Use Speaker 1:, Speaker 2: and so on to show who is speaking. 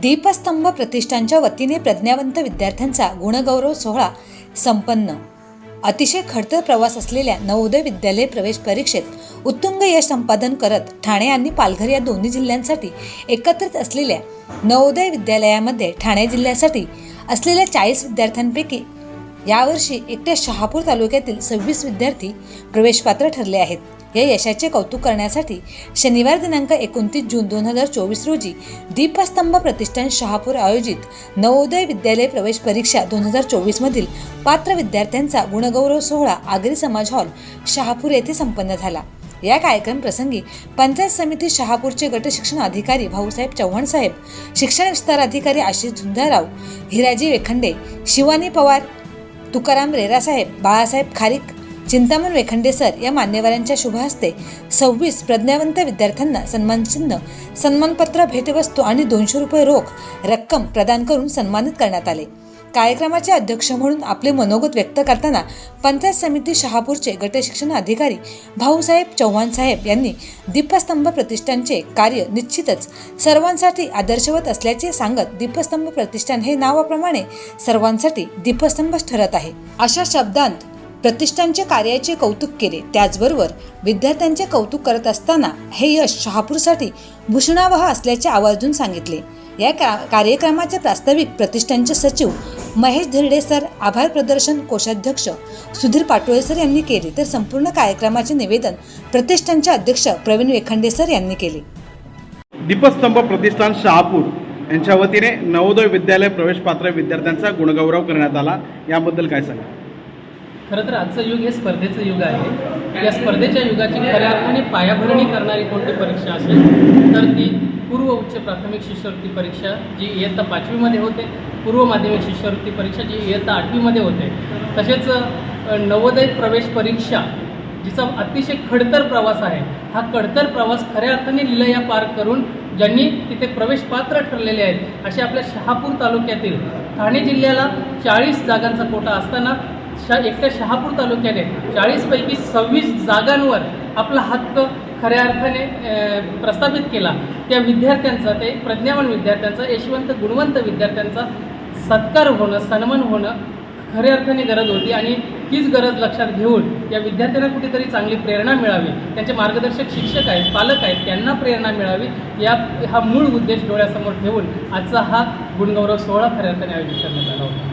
Speaker 1: दीपस्तंभ प्रतिष्ठानच्या वतीने प्रज्ञावंत विद्यार्थ्यांचा गुणगौरव सोहळा संपन्न. अतिशय खडतर प्रवास असलेल्या नवोदय विद्यालय प्रवेश परीक्षेत उत्तुंग यश संपादन करत ठाणे आणि पालघर या दोन्ही जिल्ह्यांसाठी एकत्रित असलेल्या नवोदय विद्यालयामध्ये ठाणे जिल्ह्यासाठी असलेल्या चाळीस विद्यार्थ्यांपैकी यावर्षी एकट्या शहापूर तालुक्यातील सव्वीस विद्यार्थी प्रवेशपात्र ठरले आहेत. या यशाचे कौतुक करण्यासाठी शनिवार दिनांक एकोणतीस जून दोन हजार चोवीस रोजी दीपस्तंभ प्रतिष्ठान शहापूर आयोजित नवोदय विद्यालय प्रवेश परीक्षा दोन हजार चोवीसमधील पात्र विद्यार्थ्यांचा गुणगौरव सोहळा आगरी समाज हॉल शहापूर येथे संपन्न झाला. या कार्यक्रम प्रसंगी पंचायत समिती शहापूरचे गट शिक्षण अधिकारी भाऊसाहेब चव्हाण साहेब शिक्षण विस्तार अधिकारी आशिष झुंझाराव हिराजी वेखंडे शिवानी पवार तुकाराम रेरासाहेब बाळासाहेब खारीक चिंतामण वेखंडे सर या मान्यवरांच्या शुभ हस्ते सव्वीस प्रज्ञावंत विद्यार्थ्यांना सन्मानचिन्ह सन्मानपत्र भेटवस्तू आणि दोनशे रुपये रोख रक्कम प्रदान करून सन्मानित करण्यात आले. कार्यक्रमाचे अध्यक्ष म्हणून आपले मनोगत व्यक्त करताना पंचायत समिती शहापूरचे गटशिक्षण अधिकारी भाऊसाहेब चव्हाण साहेब यांनी दीपस्तंभ प्रतिष्ठानचे कार्य निश्चितच सर्वांसाठी आदर्शवत असल्याचे सांगत दीपस्तंभ प्रतिष्ठान हे नावाप्रमाणे सर्वांसाठी दीपस्तंभ ठरत आहे. अशा शब्दांत प्रतिष्ठानच्या कार्याचे कौतुक केले. त्याचबरोबर विद्यार्थ्यांचे कौतुक करत असताना हे यश शहापूरसाठी भूषणावह असल्याचे आवर्जून सांगितले. या का कार्यक्रमाचे प्रास्ताविक प्रतिष्ठानचे सचिव महेश धिरडे सर आभार प्रदर्शन कोषाध्यक्ष सुधीर पाटोळे सर यांनी केले. तर संपूर्ण कार्यक्रमाचे निवेदन प्रतिष्ठानचे अध्यक्ष प्रवीण वेखंडे सर यांनी केले.
Speaker 2: दीपस्तंभ प्रतिष्ठान शहापूर यांच्या वतीने नवोदय विद्यालय प्रवेशपात्र विद्यार्थ्यांचा गुणगौरव करण्यात आला. याबद्दल काय सांगा
Speaker 3: खरं तर आजचं युग हे स्पर्धेचं युग आहे. या स्पर्धेच्या युगाची खऱ्या अर्थाने पायाभरणी करणारी कोणती परीक्षा असेल तर ती पूर्व उच्च प्राथमिक शिष्यवृत्ती परीक्षा जी इयत्ता पाचवीमध्ये होते पूर्व माध्यमिक शिष्यवृत्ती परीक्षा जी इयत्ता आठवीमध्ये होते. तसेच नवोदय प्रवेश परीक्षा जिचा अतिशय खडतर प्रवास आहे. हा खडतर प्रवास खऱ्या अर्थाने लिलया पार करून ज्यांनी तिथे प्रवेश पात्र ठरलेले आहेत असे आपल्या शहापूर तालुक्यातील ठाणे जिल्ह्याला चाळीस जागांचा कोटा असताना शा एकट्या शहापूर तालुक्याने चाळीसपैकी सव्वीस जागांवर आपला हक्क खऱ्या अर्थाने प्रस्थापित केला. त्या विद्यार्थ्यांचा ते प्रज्ञावान विद्यार्थ्यांचा यशवंत गुणवंत विद्यार्थ्यांचा सत्कार होणं सन्मान होणं खऱ्या अर्थाने गरज होती आणि तीच गरज लक्षात घेऊन या विद्यार्थ्यांना कुठेतरी चांगली प्रेरणा मिळावी. त्यांचे मार्गदर्शक शिक्षक आहेत पालक आहेत त्यांना प्रेरणा मिळावी. या हा मूळ उद्देश डोळ्यासमोर ठेवून आजचा हा गुणगौरव सोहळा खऱ्या अर्थाने आयोजित करण्यात आला होता.